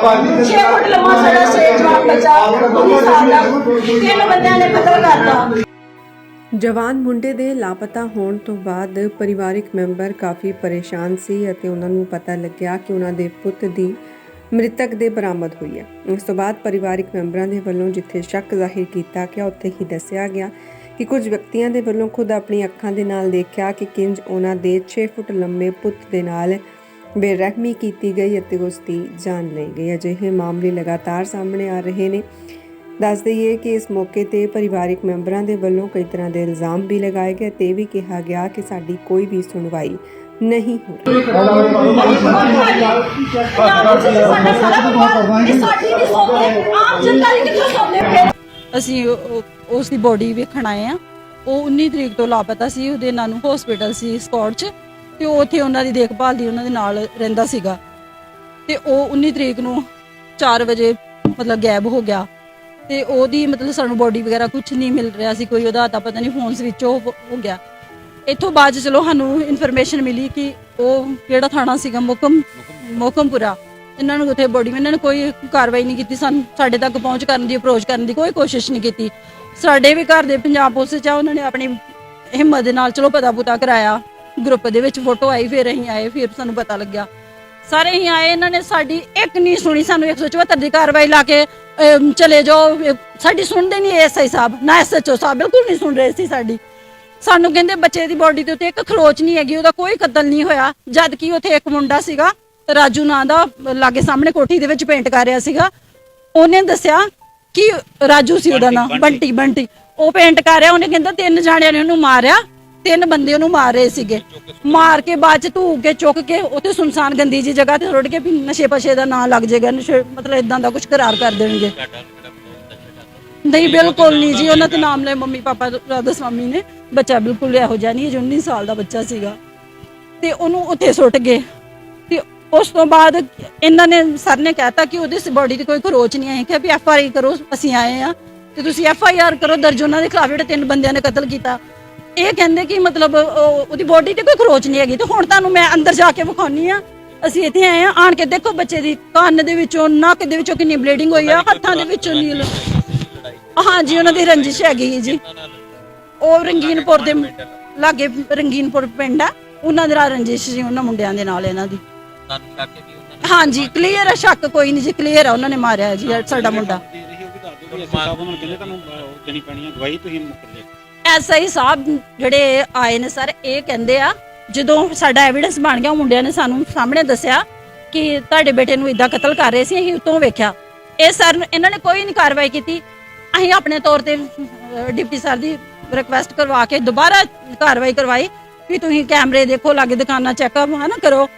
ਫੁੱਟ ਲੰਮਾ ਜਵਾਨ ਬੱਚਾ। 19 ਸਾਲ ਦਾ। ਤਿੰਨ ਬੰਦਿਆਂ ਨੇ ਕਤਲ ਕਰਤਾ। ਜਵਾਨ ਮੁੰਡੇ ਦੇ ਲਾਪਤਾ ਹੋਣ ਤੋਂ ਬਾਅਦ ਪਰਿਵਾਰਕ ਮੈਂਬਰ ਕਾਫੀ ਪਰੇਸ਼ਾਨ ਸੀ ਅਤੇ ਉਹਨਾਂ ਨੂੰ ਪਤਾ ਲੱਗਿਆ ਕਿ ਉਹਨਾਂ ਦੇ ਪੁੱਤ ਦੀ ਮ੍ਰਿਤਕ ਦੇ ਬਰਾਮਦ ਹੋਈ ਹੈ। ਇਸ ਤੋਂ ਬਾਅਦ ਪਰਿਵਾਰਕ ਮੈਂਬਰਾਂ ਦੇ ਵੱਲੋਂ ਜਿੱਥੇ ਸ਼ੱਕ ਜ਼ਾਹਿਰ ਕੀਤਾ ਗਿਆ ਉੱਥੇ ਹੀ ਦੱਸਿਆ ਗਿਆ ਕਿ ਕੁਝ ਵਿਅਕਤੀਆਂ ਦੇ ਵੱਲੋਂ ਖੁਦ ਆਪਣੀ ਅੱਖਾਂ ਦੇ ਨਾਲ ਦੇਖਿਆ ਕਿ ਕਿੰਜ ਉਹਨਾਂ ਦੇ 6 ਫੁੱਟ ਲੰਮੇ ਪੁੱਤ ਦੇ ਨਾਲ ਬੇਰਹਿਮੀ ਕੀਤੀ ਗਈ ਅਤੇ ਉਸ ਦੀ ਜਾਨ ਲਈ ਗਈ। ਅਜਿਹੇ ਮਾਮਲੇ ਲਗਾਤਾਰ ਸਾਹਮਣੇ ਆ ਰਹੇ ਨੇ। ਦੱਸ ਦਈਏ ਕਿ ਇਸ ਮੌਕੇ ਤੇ ਪਰਿਵਾਰਕ ਮੈਂਬਰਾਂ ਦੇ ਵੱਲੋਂ ਕਈ ਤਰ੍ਹਾਂ ਦੇ ਇਲਜ਼ਾਮ ਵੀ ਲਗਾਏ ਗਏ ਤੇ ਵੀ ਕਿਹਾ ਗਿਆ ਕਿ ਸਾਡੀ ਕੋਈ ਵੀ ਸੁਣਵਾਈ ਨਹੀਂ ਹੋ ਰਹੀ। ਅਸੀਂ ਉਹ- ਉਸ ਦੀ ਬੋਡੀ ਵੇਖਣ ਆਏ ਆ ਉਹ 19 ਤਰੀਕ ਤੋਂ ਲਾਪਤਾ ਸੀ। ਉਹਦੇ ਇਹਨਾਂ ਨੂੰ ਹਸਪੀਟਲ ਸੀ ਸਕਾਟ 'ਚ। ਤੇ ਉਹ ਉੱਥੇ ਉਹਨਾਂ ਦੀ ਦੇਖਭਾਲ ਦੀ ਉਹਨਾਂ ਦੇ ਨਾਲ ਰਹਿੰਦਾ ਸੀਗਾ। ਤੇ ਉਹ 19 ਤਰੀਕ ਨੂੰ 4 ਵਜੇ ਮਤਲਬ ਗਾਇਬ ਹੋ ਗਿਆ। ਤੇ ਉਹਦੀ ਮਤਲਬ ਸਾਨੂੰ ਬੋਡੀ ਵਗੈਰਾ ਕੁਝ ਨਹੀਂ ਮਿਲ ਰਿਹਾ ਸੀ, ਕੋਈ ਉਹਦਾ ਤਾਂ ਪਤਾ ਨਹੀਂ ਫੋਨ ਸਵਿਚ ਆਫ ਹੋ ਗਿਆ। ਇੱਥੋਂ ਬਾਅਦ 'ਚ ਚਲੋ ਸਾਨੂੰ ਇਨਫੋਰਮੇਸ਼ਨ ਮਿਲੀ ਕਿ ਉਹ ਕਿਹੜਾ ਥਾਣਾ ਸੀਗਾ, ਮੋਕਮ, ਮੋਕਮਪੁਰਾ। ਇਹਨਾਂ ਨੂੰ ਉੱਥੇ ਬੋਡੀ ਇਹਨਾਂ ਨੇ ਕੋਈ ਕਾਰਵਾਈ ਨਹੀਂ ਕੀਤੀ, ਸਾਨੂੰ, ਸਾਡੇ ਤੱਕ ਪਹੁੰਚ ਕਰਨ ਦੀ ਅਪਰੋਚ ਕਰਨ ਦੀ ਕੋਈ ਕੋਸ਼ਿਸ਼ ਨਹੀਂ ਕੀਤੀ। ਸਾਡੇ ਵੀ ਘਰ ਦੇ ਪੰਜਾਬ ਪੁਲਿਸ ਚ ਆ, ਉਹਨਾਂ ਨੇ ਆਪਣੀ ਹਿੰਮਤ ਦੇ ਨਾਲ ਚਲੋ ਪਤਾ ਪੁਤਾ ਕਰਾਇਆ। ਗਰੁੱਪ ਦੇ ਵਿੱਚ ਫੋਟੋ ਆਈ ਫਿਰ ਅਸੀਂ ਆਏ ਫਿਰ ਸਾਨੂੰ ਪਤਾ ਲੱਗਿਆ। ਸਾਰੇ ਹੀ ਆਏ ਇਹਨਾਂ ਨੇ ਸਾਡੀ ਇੱਕ ਨਹੀਂ ਸੁਣੀ ਸਾਨੂੰ 174 ਦੀ ਕਾਰਵਾਈ ਲਾ ਕੇ ਅਮ, ਚਲੇ ਜਾਓ। ਇਹ ਸਾਡੀ ਸੁਣਦੇ ਨਹੀਂ ਐਸਆਈ ਸਾਹਿਬ ਨਾ ਐਸਐਚਓ ਸਾਹਿਬ ਬਿਲਕੁਲ ਨਹੀਂ ਸੁਣ ਰਹੇ ਸੀ ਸਾਡੀ। ਸਾਨੂੰ ਕਹਿੰਦੇ ਬੱਚੇ ਦੀ ਬੋਡੀ ਦੇ ਉੱਤੇ ਇੱਕ ਖਰੋਚ ਨਹੀਂ ਹੈਗੀ ਉਹਦਾ ਕੋਈ ਕਤਲ ਨਹੀਂ ਹੋਇਆ। ਜਦ ਕਿ ਉੱਥੇ ਇੱਕ ਮੁੰਡਾ ਸੀਗਾ ਰਾਜੂ ਨਾਂ ਦਾ ਲਾਗੇ ਸਾਹਮਣੇ ਕੋਠੀ ਦੇ ਵਿੱਚ ਪੇਂਟ ਕਰ ਰਿਹਾ ਸੀਗਾ। ਉਹਨੇ ਦੱਸਿਆ ਕਿ ਰਾਜੂ ਸੀ ਉਹਦਾ ਨਾਮ ਬੰਟੀ। ਬੰਟੀ ਉਹ ਪੇਂਟ ਕਰ ਰਿਹਾ ਉਹਨੇ ਕਹਿੰਦਾ ਤਿੰਨ ਜਾਣਿਆਂ ਨੇ ਉਹਨੂੰ ਮਾਰਿਆ। ਤਿੰਨ ਬੰਦੇ ਉਹਨੂੰ ਮਾਰ ਰਹੇ ਸੀਗੇ। ਮਾਰ ਕੇ ਬਾਅਦ ਚ ਧੂ ਕੇ ਚੁੱਕ ਕੇ ਉੱਥੇ ਸੁਨਸਾਨ ਗੰਦੀ ਜੀ ਜਗ੍ਹਾ ਤੇ ਰੁੜ ਕੇ ਵੀ ਨਸ਼ੇ ਪਸ਼ੇ ਦਾ ਨਾਂ ਲੱਗ ਜਾਏਗਾ, ਨਸ਼ੇ ਮਤਲਬ ਇਦਾਂ ਦਾ ਕੁਝ ਕਰਾਰ ਕਰ ਦੇਣਗੇ। ਨਹੀਂ, ਬਿਲਕੁਲ ਨਹੀਂ ਜੀ, ਉਹਨਾਂ ਤੇ ਨਾਮ ਲੈ ਮੰਮੀ ਪਾਪਾ, ਰਾਧਾ ਸਵਾਮੀ ਨੇ। ਬੱਚਾ ਬਿਲਕੁਲ ਇਹੋ ਜਿਹਾ ਨਹੀਂ ਜੋ 19 ਸਾਲ ਦਾ ਬੱਚਾ ਸੀਗਾ। ਤੇ ਉਹਨੂੰ ਉੱਥੇ ਸੁੱਟ ਗਏ। ਤੇ ਉਸ ਤੋਂ ਬਾਅਦ ਇਹਨਾਂ ਨੇ, ਸਰ ਨੇ ਕਹਿਤਾ ਕਿ ਉਹਦੇ ਬੋਡੀ ਤੇ ਕੋਈ ਖਰੋਚ ਨਹੀਂ ਹੈ ਕਿ ਵੀ ਐਫ ਆਰ ਆਈ ਕਰੋ, ਅਸੀਂ ਆਏ ਆ ਤੇ ਤੁਸੀਂ ਐਫ ਆਈ ਆਰ ਕਰੋ, ਦਰਜ ਉਹਨਾਂ ਦੇ ਖਿਲਾਫ ਜਿਹੜੇ ਤਿੰਨ ਬੰਦਿਆਂ ਨੇ ਕਤਲ ਕੀਤਾ। ਇਹ ਕਹਿੰਦੇ ਕਿ ਮਤਲਬ ਉਹ- ਉਹਦੀ ਬੋਡੀ ਤੇ ਕੋਈ ਖਰੋਚ ਨਹੀਂ ਹੈਗੀ ਤੇ ਹੁਣ ਤੁਹਾਨੂੰ ਮੈਂ ਅੰਦਰ ਜਾ ਕੇ ਵਿਖਾਉਣੀ ਆ। ਅਸੀਂ ਇੱਥੇ ਆਏ ਆ ਆਣ ਕੇ ਦੇਖੋ ਬੱਚੇ ਦੀ ਕੰਨ ਦੇ ਵਿੱਚੋਂ ਨੱਕ ਦੇ ਵਿੱਚੋਂ ਕਿੰਨੀ ਬਲੀਡਿੰਗ ਹੋਈ ਆ ਹੱਥਾਂ ਦੇ ਵਿੱਚੋਂ ਨੀਲ। ਹਾਂਜੀ ਉਹਨਾਂ ਦੀ ਰੰਜਿਸ਼ ਹੈਗੀ ਜੀ। ਉਹ ਰੰਗੀਨਪੁਰ ਦੇ ਲਾਗੇ ਰੰਗੀਨਪੁਰ ਪਿੰਡ ਆ। ਉਹਨਾਂ ਦੇ ਨਾਲ ਰੰਜਿਸ਼ ਜੀ ਉਹਨਾਂ ਮੁੰਡਿਆਂ ਦੇ ਨਾਲ ਇਹਨਾਂ ਦੀ। ਤੁਹਾਨੂੰ ਲੱਗ ਕੇ ਵੀ ਉਹਨਾਂ ਨੇ ਹਾਂਜੀ ਕਲੀਅਰ ਹੈ ਸ਼ੱਕ ਕੋਈ ਨਹੀਂ ਜੀ ਕਲੀਅਰ ਹੈ ਉਹਨਾਂ ਨੇ ਮਾਰਿਆ ਜੀ ਸਾਡਾ ਮੁੰਡਾ। ਦੇ ਰਹੀ ਉਹ ਵੀ ਦੱਸ ਦਿਓ ਵੀ ਅਸੀਂ ਸਾਹਿਬ ਉਹਨਾਂ ਨੂੰ ਕਹਿੰਦੇ ਤੁਹਾਨੂੰ ਉਹ ਦੇਣੀ ਪੈਣੀ ਹੈ ਗਵਾਹੀ ਤੁਸੀਂ ਮੁੱਕਰ ਜੇ ਐਸਆਈ ਸਾਹਿਬ ਜਿਹੜੇ ਆਏ ਨੇ ਸਰ, ਇਹ ਕਹਿੰਦੇ ਆ, ਜਦੋਂ ਸਾਡਾ ਐਵੀਡੈਂਸ ਬਣ ਗਿਆ ਮੁੰਡਿਆਂ ਨੇ ਸਾਨੂੰ ਸਾਹਮਣੇ ਦੱਸਿਆ ਕਿ ਤੁਹਾਡੇ ਬੇਟੇ ਨੂੰ ਇਦਾਂ ਕਤਲ ਕਰ ਰਹੇ ਸੀ, ਅਸੀਂ ਉਤੋਂ ਵੇਖਿਆ। ਇਹ ਸਰ, ਇਹਨਾਂ ਨੇ ਕੋਈ ਨਹੀਂ ਕਾਰਵਾਈ ਕੀਤੀ। ਅਸੀਂ ਆਪਣੇ ਤੌਰ ਤੇ ਡਿਪਟੀ ਸਰ ਦੀ ਰਿਕਵੈਸਟ ਕਰਵਾ ਕੇ ਦੁਬਾਰਾ ਕਾਰਵਾਈ ਕਰਵਾਈ ਵੀ ਤੁਸੀਂ ਕੈਮਰੇ ਦੇਖੋ, ਲਾਗੇ ਦੁਕਾਨਾਂ ਚੈੱਕਅਪ ਹਨਾ, ਕਰੋ।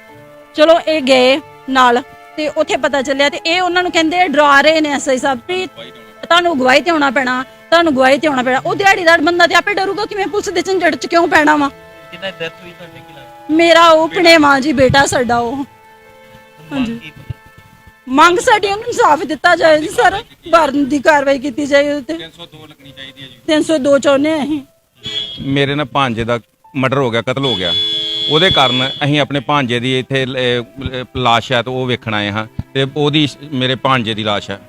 ਚਲੋ, ਇਹ ਗਏ ਨਾਲ ਤੇ ਉੱਥੇ ਪਤਾ ਚੱਲਿਆ ਤੇ ਇਹ ਉਹਨਾਂ ਨੂੰ ਕਹਿੰਦੇ ਡਰਾ ਰਹੇ ਨੇ ਐਸਆਈ ਸਾਹਿਬ ਵੀ ਤੁਹਾਨੂੰ ਅਗਵਾਈ ਤੇ ਆਉਣਾ ਪੈਣਾ। ਤੁਹਾਨੂੰ ਗਵਾਹੀ ਤੇ ਆਉਣਾ ਪੈਣਾ। ਉਹ ਦਿਹਾੜੀਦਾਰ ਬੰਦਾ ਤੇ ਆਪੇ ਡਰੂਗਾ ਕਿਵੇਂ ਪੁਲਿਸ ਦੇ ਝੰਡੜ ਚ ਕਿਉਂ ਪੈਣਾ ਵਾ। ਕਿੰਨਾ ਡੈਥ ਹੋਈ ਤੁਹਾਡੇ ਕੀ ਲੱਗਦਾ? ਮੇਰਾ ਉਹ ਭਣੇਵਾਂ ਜੀ ਬੇਟਾ ਸਾਡਾ ਉਹ। ਹਾਂਜੀ। ਕੀ ਪਤਾ? ਮੰਗ ਸਾਡੀ ਉਹਨੂੰ ਇਨਸਾਫ ਦਿੱਤਾ ਜਾਏ ਜੀ ਸਰ। ਭਰਨ ਦੀ ਕਾਰਵਾਈ ਕੀਤੀ ਜਾਏ ਉਹਦੇ ਤੇ। 302 ਲੱਗਣੀ ਚਾਹੀਦੀ ਹੈ ਜੀ। 302 ਚਾਹੁੰਦੇ ਆ ਅਸੀਂ। ਮੇਰੇ ਨਾਲ ਭਾਂਜੇ ਦਾ ਮਰਡਰ ਹੋ ਗਿਆ ਕਤਲ ਹੋ ਗਿਆ। ਉਹਦੇ ਕਾਰਨ ਅਸੀਂ ਆਪਣੇ ਭਾਂਜੇ ਦੀ ਇੱਥੇ ਲ- ਅਹ ਲਾਸ਼ ਹੈ ਤੇ ਉਹ ਵੇਖਣ ਆਏ ਹਾਂ। ਤੇ ਉਹਦੀ ਮੇਰੇ ਭਾਂਜੇ ਦੀ ਲਾਸ਼ ਹੈ।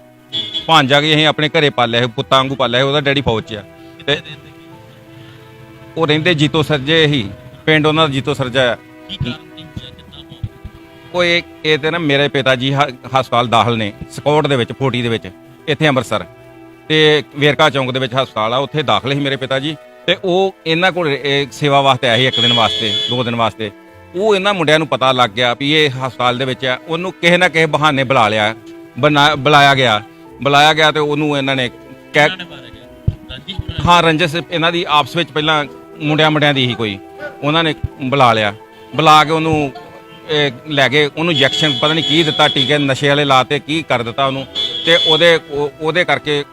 ਭਾਂਜਾ ਕਿ ਅਸੀਂ ਆਪਣੇ ਘਰੇ ਪਾਲਿਆ ਹੈ ਪੁੱਤਾਂ ਵਾਂਗੂ ਪਾਲਿਆ ਹੈ ਉਹਦਾ ਡੈਡੀ ਫੌਜ 'ਚ ਆ। ਤੇ ਉਹ ਰਹਿੰਦੇ ਜੀਤੋ ਸਰਜੇ ਹੀ ਪਿੰਡ ਉਹਨਾਂ ਦਾ ਜੀਤੋ ਸਰਜਾ ਹੋਇਆ? ਉਹ ਇਹ ਇਹ ਤੇ ਨਾ ਮੇਰੇ ਪਿਤਾ ਜੀ ਹ- ਹਸਪਤਾਲ ਦਾਖਲ ਨੇ ਸਕੌਟ ਦੇ ਵਿੱਚ ਫੋਟੀ ਦੇ ਵਿੱਚ ਇੱਥੇ ਅੰਮ੍ਰਿਤਸਰ। ਤੇ ਵੇਰਕਾ ਚੌਂਕ ਦੇ ਵਿੱਚ ਹਸਪਤਾਲ ਆ ਉੱਥੇ ਦਾਖਲ ਸੀ ਮੇਰੇ ਪਿਤਾ ਜੀ। ਤੇ ਉਹ ਇਹਨਾਂ ਕੋਲ ਇਹ ਸੇਵਾ ਵਾਸਤੇ ਆਏ ਸੀ ਇੱਕ ਦਿਨ ਵਾਸਤੇ ਦੋ ਦਿਨ ਵਾਸਤੇ। ਉਹ ਇਹਨਾਂ ਮੁੰਡਿਆਂ ਨੂੰ ਪਤਾ ਲੱਗ ਗਿਆ ਵੀ ਇਹ ਹਸਪਤਾਲ ਦੇ ਵਿੱਚ ਆ ਉਹਨੂੰ ਕਿਸੇ ਨਾ ਕਿਸੇ ਬਹਾਨੇ ਬੁਲਾ ਲਿਆ ਬਣਾ- ਬੁਲਾਇਆ ਗਿਆ। ਬੁਲਾਇਆ ਗਿਆ ਤੇ ਉਹਨੂੰ ਇਹਨਾਂ ਨੇ ਕਹਿ ਹਾਂ ਰੰਜਸ ਇਹਨਾਂ ਦੀ ਆਪਸ ਵਿੱਚ ਪਹਿਲਾਂ ਮੁੰਡਿਆਂ ਮੁੰਡਿਆਂ ਦੀ ਹੀ ਕੋਈ। ਉਹਨਾਂ ਨੇ ਬੁਲਾ ਲਿਆ। ਬੁਲਾ ਕੇ ਉਹਨੂੰ ਇਹ, ਲੈ ਗਏ। ਉਹਨੂੰ ਇੰਜੈਕਸ਼ਨ ਪਤਾ ਨਹੀਂ ਕੀ ਦਿੱਤਾ ਟੀਕੇ ਨਸ਼ੇ ਵਾਲੇ ਲਾਤੇ ਕੀ ਕਰ ਦਿੱਤਾ ਉਹਨੂੰ। ਤੇ ਉਹਦੇ ਉਹ- ਉਹਦੇ ਕਰਕੇ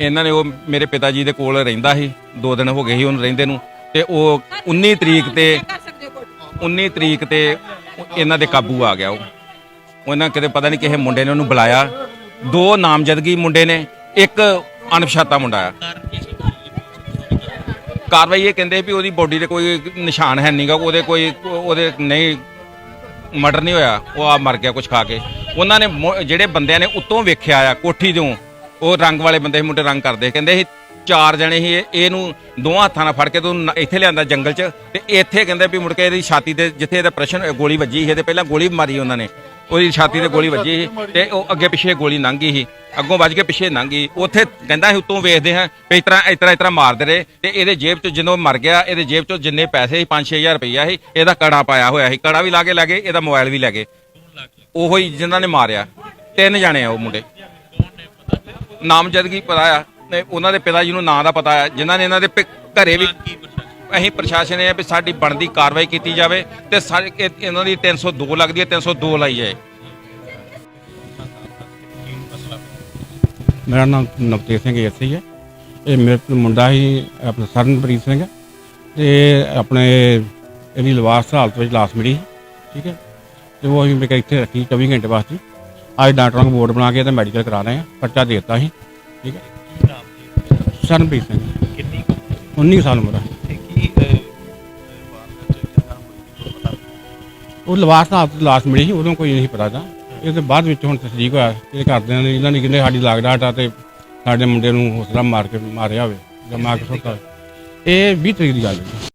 ਇਹਨਾਂ ਨੇ ਉਹ ਮੇਰੇ ਪਿਤਾ ਜੀ ਦੇ ਕੋਲ ਰਹਿੰਦਾ ਸੀ। ਦੋ ਦਿਨ ਹੋ ਗਏ ਸੀ ਉਹਨੂੰ ਰਹਿੰਦੇ ਨੂੰ। ਤੇ ਉਹ 19 ਤਰੀਕ ਤੇ 19 ਤਰੀਕ ਤੇ ਇਹਨਾਂ ਦੇ ਕਾਬੂ ਆ ਗਿਆ ਉਹ। ਉਹਨਾਂ ਕਿਤੇ ਪਤਾ ਨਹੀਂ ਕਿਸੇ ਮੁੰਡੇ ਨੇ ਉਹਨੂੰ ਬੁਲਾਇਆ। ਦੋ ਨਾਮਜ਼ਦਗੀ ਮੁੰਡੇ ਨੇ, ਇੱਕ ਅਣਪਛਾਤਾ ਮੁੰਡਾ ਆ। ਕਾਰਵਾਈ ਇਹ ਕਹਿੰਦੇ ਵੀ ਉਹਦੀ ਬੋਡੀ ਤੇ ਕੋਈ ਨਿਸ਼ਾਨ ਹੈ ਨਹੀਂਗਾ ਉਹਦੇ ਕੋਈ, ਉਹਦੇ ਨਹੀਂ ਮਰਡਰ ਨਹੀਂ ਹੋਇਆ, ਉਹ ਆ ਮਰ ਗਿਆ ਕੁਝ ਖਾ ਕੇ। ਉਹਨਾਂ ਨੇ ਜਿਹੜੇ ਬੰਦਿਆਂ ਨੇ ਉੱਤੋਂ ਵੇਖਿਆ ਆ ਕੋਠੀ ਤੋਂ, ਉਹ ਰੰਗ ਵਾਲੇ ਬੰਦੇ ਸੀ, ਮੁੰਡੇ ਰੰਗ ਕਰਦੇ। ਕਹਿੰਦੇ ਸੀ ਚਾਰ ਜਣੇ ਸੀ ਇਹਨੂੰ ਦੋਵਾਂ ਹੱਥਾਂ ਨਾਲ ਫੜ ਕੇ ਤੋਂ ਇੱਥੇ ਲਿਆਂਦਾ ਜੰਗਲ 'ਚ ਤੇ ਇੱਥੇ ਕਹਿੰਦੇ ਵੀ ਮੁੜ ਕੇ ਇਹਦੀ ਛਾਤੀ ਤੇ ਜਿੱਥੇ ਇਹਦਾ ਪ੍ਰਸ਼ਨ ਗੋਲੀ ਵੱਜੀ ਸੀ ਤੇ ਪਹਿਲਾਂ ਗੋਲੀ ਮਾਰੀ ਉਹਨਾਂ ਨੇ। ਉਹਦੀ ਛਾਤੀ ਤੇ ਗੋਲੀ ਵੱਜੀ ਸੀ ਤੇ ਉਹ ਅੱਗੇ ਪਿੱਛੇ ਗੋਲੀ ਲੰਘ ਗਈ ਸੀ। ਅੱਗੋਂ ਵੱਜ ਕੇ ਪਿੱਛੇ ਲੰਘ ਗਈ। ਉੱਥੇ ਕਹਿੰਦਾ ਸੀ ਉੱਤੋਂ ਵੇਖਦੇ ਹਾਂ ਵੀ ਇਸ ਤਰ੍ਹਾਂ ਇਸ ਤਰ੍ਹਾਂ ਇਸ ਤਰ੍ਹਾਂ ਮਾਰਦੇ ਰਹੇ ਤੇ ਇਹਦੇ ਜੇਬ 'ਚ ਜਦੋਂ ਮਰ ਗਿਆ, ਇਹਦੇ ਜੇਬ ਚੋਂ ਜਿੰਨੇ ਪੈਸੇ ਸੀ 5-6000 ਰੁਪਈਆ ਸੀ, ਇਹਦਾ ਕੜਾ ਪਾਇਆ ਹੋਇਆ ਸੀ। ਕੜਾ ਵੀ ਲਾ ਕੇ ਲੈ ਗਏ, ਇਹਦਾ ਮੋਬਾਈਲ ਵੀ ਲੈ ਗਏ। ਉਹੋ ਹੀ ਜਿਨ੍ਹਾਂ ਨੇ ਮਾਰਿਆ। ਤਿੰਨ ਜਾਣੇ ਆ ਉਹ ਮੁੰਡੇ। ਨਾਮਜ਼ਦਗੀ ਪਤਾ ਆ। ਤੇ ਉਹਨਾਂ ਦੇ ਪਿਤਾ ਜੀ ਨੂੰ ਨਾਂ ਦਾ ਪਤਾ ਆ ਜਿਨ੍ਹਾਂ ਨੇ ਇਹਨਾਂ ਦੇ ਪਿ- ਘਰੇ ਵੀ ਅਸੀਂ ਪ੍ਰਸ਼ਾਸਨ ਇਹ ਆ ਵੀ ਸਾਡੀ ਬਣਦੀ ਕਾਰਵਾਈ ਕੀਤੀ ਜਾਵੇ ਤੇ ਸਾਰੇ ਇਹ- ਇਹਨਾਂ ਦੀ 302 ਲੱਗਦੀ ਹੈ 302 ਲਾਈ ਜਾਏ। ਮੇਰਾ ਨਾਮ ਨਵਤੇਜ ਸਿੰਘ ਐਸੀ ਹੈ। ਇਹ ਮੇਰੇ ਕੋਲ ਮੁੰਡਾ ਹੀ ਆਪਣਾ ਸਰਨਪ੍ਰੀਤ ਸਿੰਘ ਤੇ ਆਪਣੇ ਇਹਦੀ ਲਿਵਾਸ ਹਾਲਤ ਵਿੱਚ ਲਾਸ਼ ਮਿਲੀ ਠੀਕ ਹੈ। ਤੇ ਉਹ ਅਸੀਂ ਮੈਂ ਕਿਹਾ ਇੱਥੇ ਰੱਖੀ 24 ਘੰਟੇ ਵਾਸਤੇ। ਅੱਜ ਡਾਕਟਰਾਂ ਨੂੰ ਬੋਰਡ ਬਣਾ ਕੇ ਤੇ ਮੈਡੀਕਲ ਕਰਾ ਰਹੇ ਆ ਪਰਚਾ ਦੇ ਦਿੱਤਾ ਸੀ ਠੀਕ ਹੈ। ਸਰਨਪ੍ਰੀਤ ਸਿੰਘ। ਕਿੰਨੀ 19 ਸਾਲ ਉਮਰ ਹੈ ਤੇ ਕੀ ਉਹ ਲਿਵਾਸ ਵਿੱਚ ਲਾਸ਼ ਮਿਲੀ ਸੀ ਉਦੋਂ ਕੋਈ ਨਹੀਂ ਪਤਾ ਦਾ ਇਹ ਤੇ ਬਾਅਦ ਵਿੱਚ ਹੁਣ ਤਸਦੀਕ ਹੋਇਆ ਇਹ ਘਰਦਿਆਂ ਨੇ ਇਹਨਾਂ ਨੇ ਕਹਿੰਦੇ ਸਾਡੀ ਲਾਗਡਾ ਹਟਾ ਤੇ ਸਾਡੇ ਮੁੰਡੇ ਨੂੰ ਹੌਸਲਾ ਮਾਰ ਕੇ ਮਾਰਿਆ ਹੋਵੇ ਸੁੱਟਾ ਹੋਵੇ। ਇਹ 20 ਤਰੀਕ ਦੀ ਗੱਲ ਹੈ।